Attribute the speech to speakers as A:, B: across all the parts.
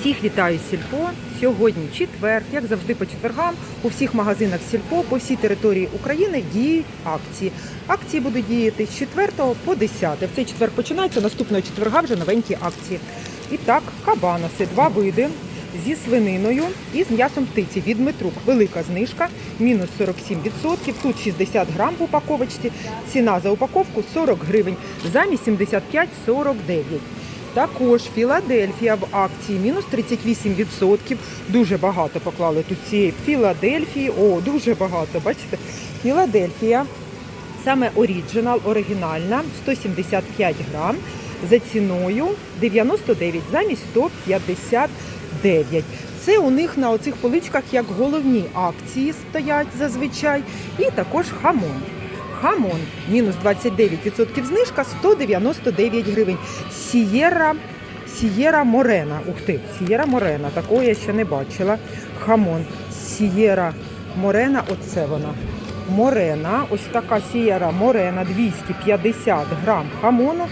A: Всіх вітаю Сільпо. Сьогодні четвер, як завжди по четвергам, у всіх магазинах Сільпо по всій території України діють акції. Акції будуть діяти з 4 по 10. В цей четвер починається наступного четверга вже новенькі акції. І так, кабаноси, два види зі свининою і з м'ясом птиці від Метрук. Велика знижка, мінус 47%. Тут 60 грам в упаковочці. Ціна за упаковку 40 гривень, замість 75,49. Також Філадельфія в акції мінус 38%. Дуже багато поклали тут цієї Філадельфії. О, дуже багато. Бачите? Філадельфія. Саме оріджинал, оригінальна, 175 грам. За ціною 99 замість 159. Це у них на оцих поличках як головні акції стоять зазвичай. І також хамон. Хамон мінус 29% знижка 199 гривень. Сієра, Сієра Морена. Ух ти, Сієра Морена. Такого я ще не бачила. Хамон. Сієра Морена, оце вона. Морена, ось така сієра Морена 250 грам хамону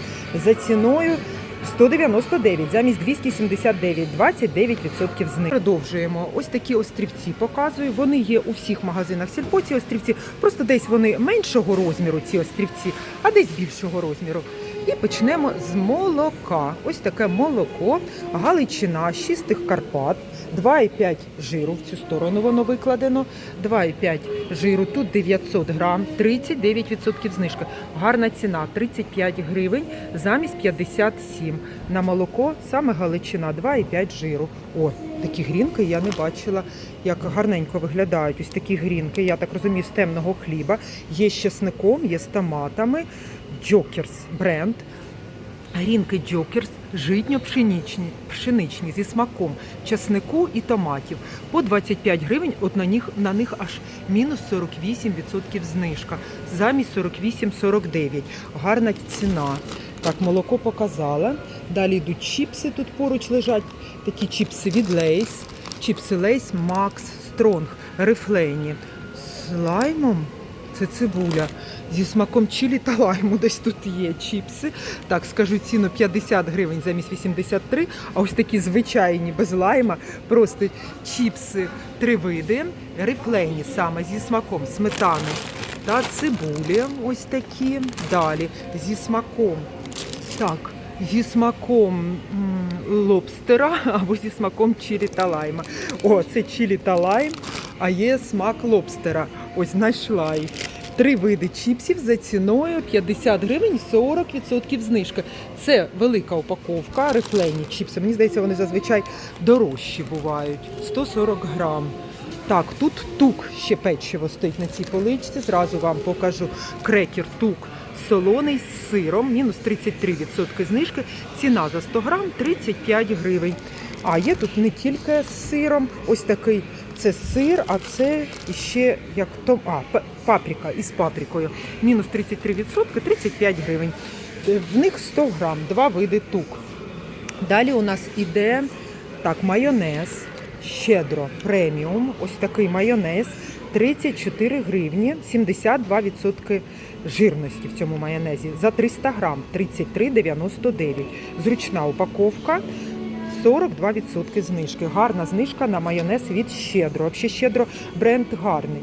A: за ціною 199 замість 279, 29% знижки. Продовжуємо. Ось такі острівці показую. Вони є у всіх магазинах сільпо. Ці острівці просто десь вони меншого розміру, ці острівці, а десь більшого розміру. І почнемо з молока. Ось таке молоко, Галичина, з чистих Карпат, 2,5 жиру в цю сторону воно викладено. 2,5 жиру, тут 900 грам, 39% знижка. Гарна ціна 35 гривень замість 57. На молоко саме Галичина, 2,5 жиру. О, такі грінки я не бачила, як гарненько виглядають. Ось такі грінки, я так розумію, з темного хліба. Є з чесником, є з томатами. Джокерс бренд. Грінки Джокерс житньо-пшеничні пшеничні зі смаком часнику і томатів. По 25 гривень, от на них, на них аж мінус 48% знижка, замість 48,49. Гарна ціна. Так, молоко показала. Далі йдуть чіпси, тут поруч лежать такі чіпси від Лейс. Чіпси Лейс Макс Стронг, рифлейні. З лаймом це цибуля. Зі смаком чилі та лайму десь тут є чіпси. Так, скажу ціну 50 гривень замість 83. А ось такі звичайні без лайма, просто чіпси три види. Рифлейні саме зі смаком сметани та цибулі. Ось такі. Далі зі смаком. Так, зі смаком лобстера або зі смаком чилі та лайма. О, це чилі та лайм, а є смак лобстера. Ось знайшла їх. Три види чіпсів за ціною 50 гривень 40% знижки. Це велика упаковка, рифлейні чіпси. Мені здається, вони зазвичай дорожчі бувають. 140 грам. Так, тут тук ще печиво стоїть на цій поличці. Зразу вам покажу крекер тук солоний з сиром, мінус 33% знижки. Ціна за 100 грам 35 гривень. А є тут не тільки з сиром, ось такий це сир, а це ще як том, а, паприка із паприкою. Мінус 33%, 35 гривень. В них 100 грам, два види тук. Далі у нас іде так, майонез, щедро преміум. Ось такий майонез. 34 гривні, 72% жирності в цьому майонезі. За 300 грам 33,99. Зручна упаковка. 42% знижки. Гарна знижка на майонез від щедро. Взагалі щедро бренд гарний.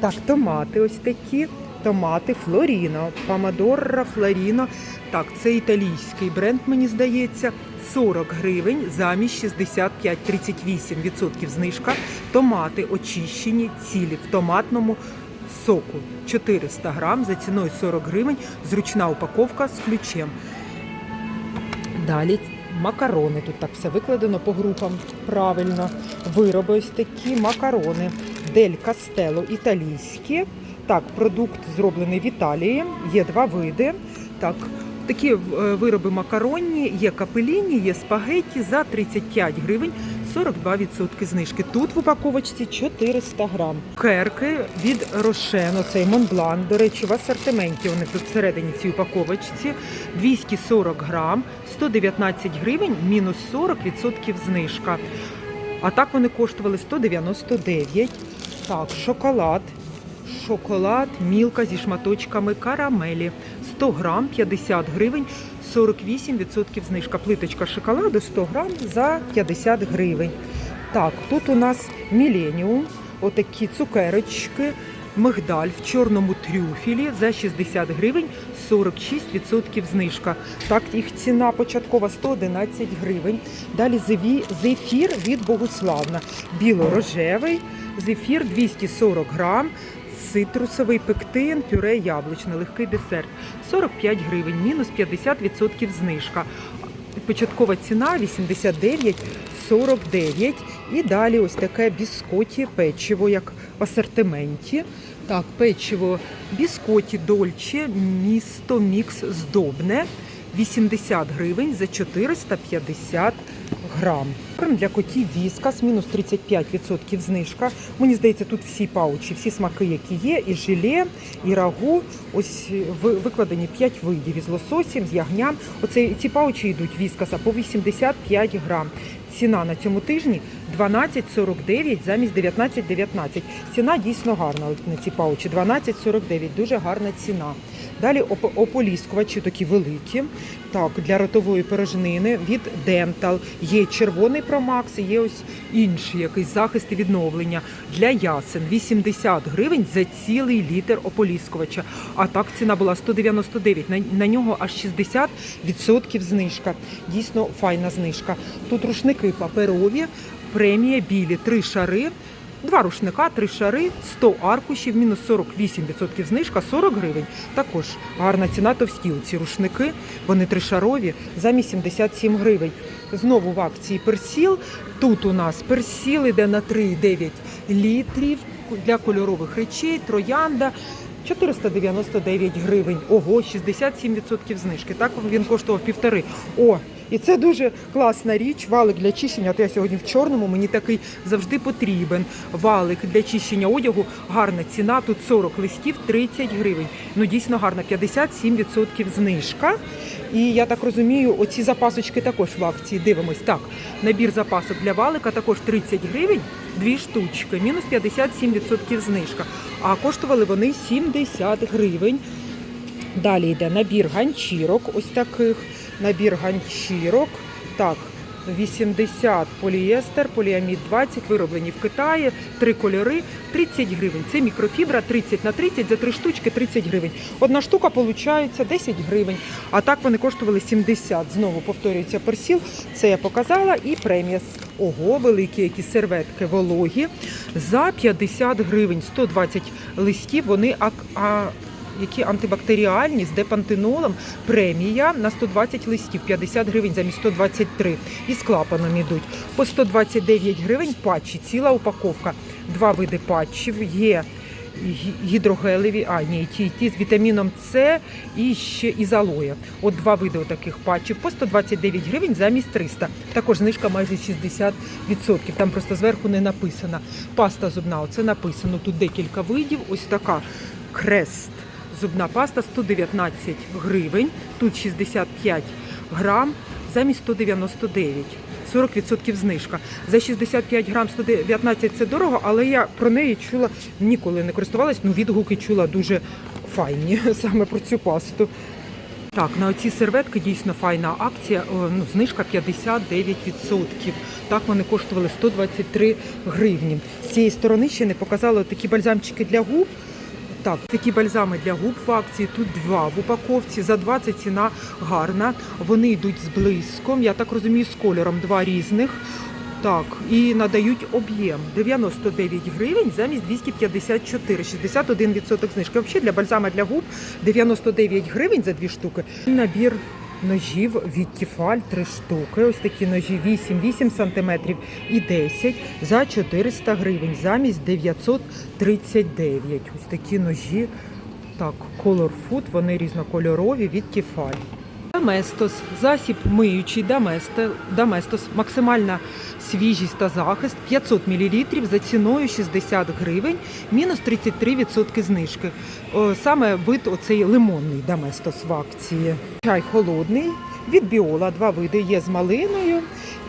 A: Так, томати ось такі. Томати Флоріно, Помадорра Флоріно. Так, це італійський бренд, мені здається. 40 гривень замість 65, 38% знижка. Томати очищені, цілі в томатному соку. 400 грам за ціною 40 гривень. Зручна упаковка з ключем. Далі макарони. Тут так все викладено по групам. Правильно. Вироби ось такі макарони. Дель Кастело італійські. Так, продукт зроблений в Італії. Є два види. Так, такі е, вироби макаронні, є капеліні, є спагетті за 35 гривень. 42% знижки. Тут в упаковочці 400 грам. Керки від Рошен, оцей Монблан. До речі, в асортименті вони тут всередині цій упаковочці. 240 грам, 119 гривень, мінус 40% знижка. А так вони коштували 199. Так, шоколад. Шоколад, мілка зі шматочками карамелі. 100 грам, 50 гривень, 48% знижка. Плиточка шоколаду 100 грам за 50 гривень. Так, тут у нас Міленіум, отакі цукерочки, мигдаль в чорному трюфелі за 60 гривень, 46% знижка. Так, їх ціна початкова 111 гривень. Далі зефір від Богуславна. Біло-рожевий, зефір 240 грам. Цитрусовий пектин, пюре яблучне, легкий десерт. 45 гривень, мінус 50% знижка. Початкова ціна 89,49. І далі ось таке біскоті печиво, як в асортименті. Так, печиво біскоті Дольче, місто мікс здобне. 80 гривень за 450 грам. Для котів віскас, мінус 35% знижка. Мені здається, тут всі паучі, всі смаки, які є, і желе, і рагу. Ось викладені 5 видів із лососем, з ягням. Оце ці паучі йдуть віскаса по 85 грам. Ціна на цьому тижні 12,49 замість 19,19. Ціна дійсно гарна на ці паучі. 12,49. Дуже гарна ціна. Далі оп- ополіскувачі такі великі. Так, для ротової порожнини від Dental. Є червоний промакс, є ось інший якийсь захист і відновлення. Для ясен 80 гривень за цілий літр ополіскувача. А так ціна була 199. На, на нього аж 60% знижка. Дійсно файна знижка. Тут рушники паперові, премія білі, три шари. Два рушника, три шари, 100 аркушів, мінус 48% знижка, 40 гривень. Також гарна ціна товсті ці рушники. Вони тришарові за 77 гривень. Знову в акції персіл. Тут у нас персіл іде на 3,9 літрів для кольорових речей, троянда. 499 гривень. Ого, 67% знижки. Так він коштував півтори. О, і це дуже класна річ. Валик для чищення. От я сьогодні в чорному, мені такий завжди потрібен. Валик для чищення одягу. Гарна ціна. Тут 40 листів, 30 гривень. Ну дійсно гарна, 57% знижка. І я так розумію, оці запасочки також в акції. Дивимось. Так, набір запасок для валика також 30 гривень, дві штучки, мінус 57% знижка. А коштували вони 70 гривень. Далі йде набір ганчірок, ось таких. Набір ганчірок. Так, 80 поліестер, поліамід 20, вироблені в Китаї, три кольори, 30 гривень. Це мікрофібра 30 на 30, за три штучки 30 гривень. Одна штука виходить 10 гривень. А так вони коштували 70. Знову повторюється персіл. Це я показала. І преміс. Ого, великі які серветки вологі. За 50 гривень, 120 листів. Вони ак- а, які антибактеріальні з депантенолом. Премія на 120 листів, 50 гривень замість 123. І з клапаном ідуть. По 129 гривень патчі, ціла упаковка. Два види патчів є. Гідрогелеві, а ні, ті, ті з вітаміном С і ще із алоє. От два види таких патчів по 129 гривень замість 300. Також знижка майже 60%. Там просто зверху не написано. Паста зубна, оце написано. Тут декілька видів. Ось така крест. Зубна паста 119 гривень, тут 65 грам замість 199. 40% знижка. За 65 грам 119 це дорого, але я про неї чула, ніколи не користувалась, ну відгуки чула дуже файні саме про цю пасту. Так, на оці серветки дійсно файна акція. Ну, знижка 59%. Так вони коштували 123 гривні. З цієї сторони ще не показали такі бальзамчики для губ. Так, такі бальзами для губ в акції. Тут два в упаковці. За 20 ціна гарна. Вони йдуть з блиском. Я так розумію, з кольором два різних. Так, і надають об'єм 99 гривень замість 254, 61% знижки. Взагалі для бальзама для губ 99 гривень за дві штуки. Набір ножів від Тіфаль, три штуки. Ось такі ножі 8, 8 сантиметрів і 10 за 400 гривень замість 939. Ось такі ножі. Так, Color Food, вони різнокольорові від Тіфаль. Даместос, засіб миючий Даместос, максимальна свіжість та захист 500 мл за ціною 60 гривень, мінус 33% знижки. Саме вид оцей лимонний Даместос в акції. Чай холодний Від біола два види є з малиною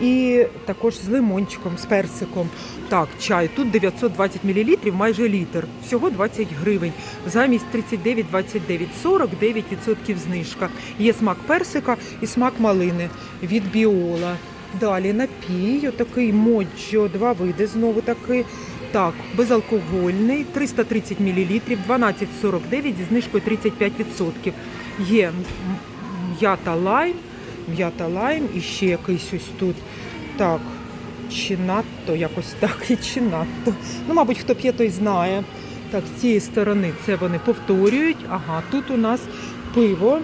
A: і також з лимончиком, з персиком. Так, чай. Тут 920 мл, майже літр. Всього 20 гривень. Замість 39,29, 49% знижка. Є смак персика і смак малини від біола. Далі напій, отакий моджо, два види знову таки. Так, безалкогольний, 330 мл, 12,49 зі знижкою 35%. Є м'ята лайм, м'ята лайм і ще якийсь ось тут. Так, чи надто, якось так, і чи надто. Ну, мабуть, хто п'є, той знає. Так, з цієї сторони це вони повторюють. Ага, тут у нас пиво.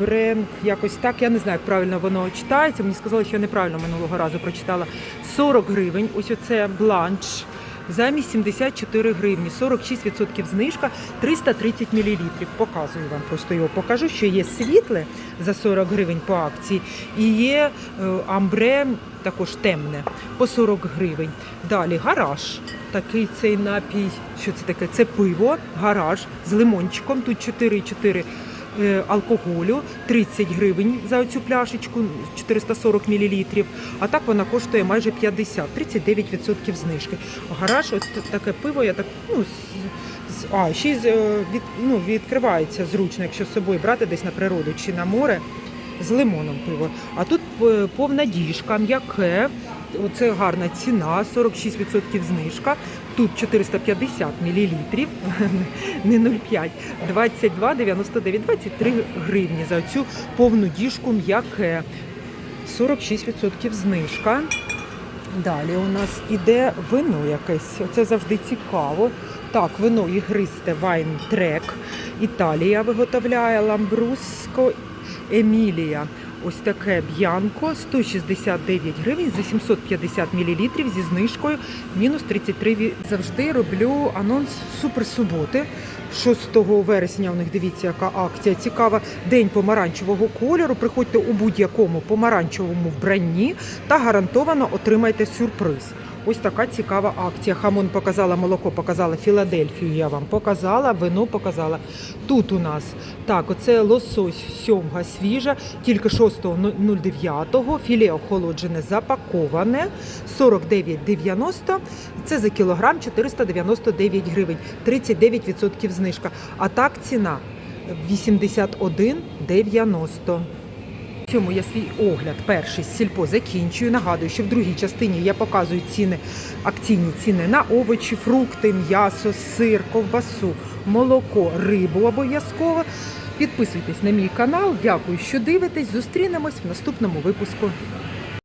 A: Brand, якось так. Я не знаю, як правильно воно читається. Мені сказали, що я неправильно минулого разу прочитала. 40 гривень. Ось оце бланш. Замість 74 гривні, 46% знижка, 330 мл. Показую вам, просто його покажу, що є світле за 40 гривень по акції, і є е, амбре, також темне, по 40 гривень. Далі гараж. Такий цей напій. Що це таке? Це пиво, гараж з лимончиком. Тут 4,4 е, алкоголю, 30 гривень за цю пляшечку, 440 мл. А так вона коштує майже 50, 39% знижки. Гараж, от таке пиво, я так, ну, з, а, ще е, від, ну, відкривається зручно, якщо з собою брати десь на природу чи на море. З лимоном пиво. А тут е, повна діжка, м'яке. Оце гарна ціна, 46% знижка. Тут 450 мл, не 0,5, 22,99, 23 гривні за цю повну діжку м'яке. 46% знижка. Далі у нас іде вино якесь. Це завжди цікаво. Так, вино ігристе Вайн Трек. Італія виготовляє Ламбруско Емілія. Ось таке б'янко 169 гривень за 750 мл зі знижкою мінус 33. ві- Завжди роблю анонс суперсуботи. 6 вересня у них дивіться, яка акція цікава. День помаранчевого кольору. Приходьте у будь-якому помаранчевому вбранні та гарантовано отримайте сюрприз. Ось така цікава акція. Хамон показала, молоко показала, Філадельфію я вам показала, вино показала. Тут у нас так, оце лосось сьомга свіжа, тільки 6.09, філе охолоджене запаковане, 49,90. Це за кілограм 499 гривень, 39% знижка. А так ціна 81,90. В цьому я свій огляд перший з сільпо закінчую. Нагадую, що в другій частині я показую ціни, акційні ціни на овочі, фрукти, м'ясо, сир, ковбасу, молоко, рибу обов'язково. Підписуйтесь на мій канал. Дякую, що дивитесь. Зустрінемось в наступному випуску.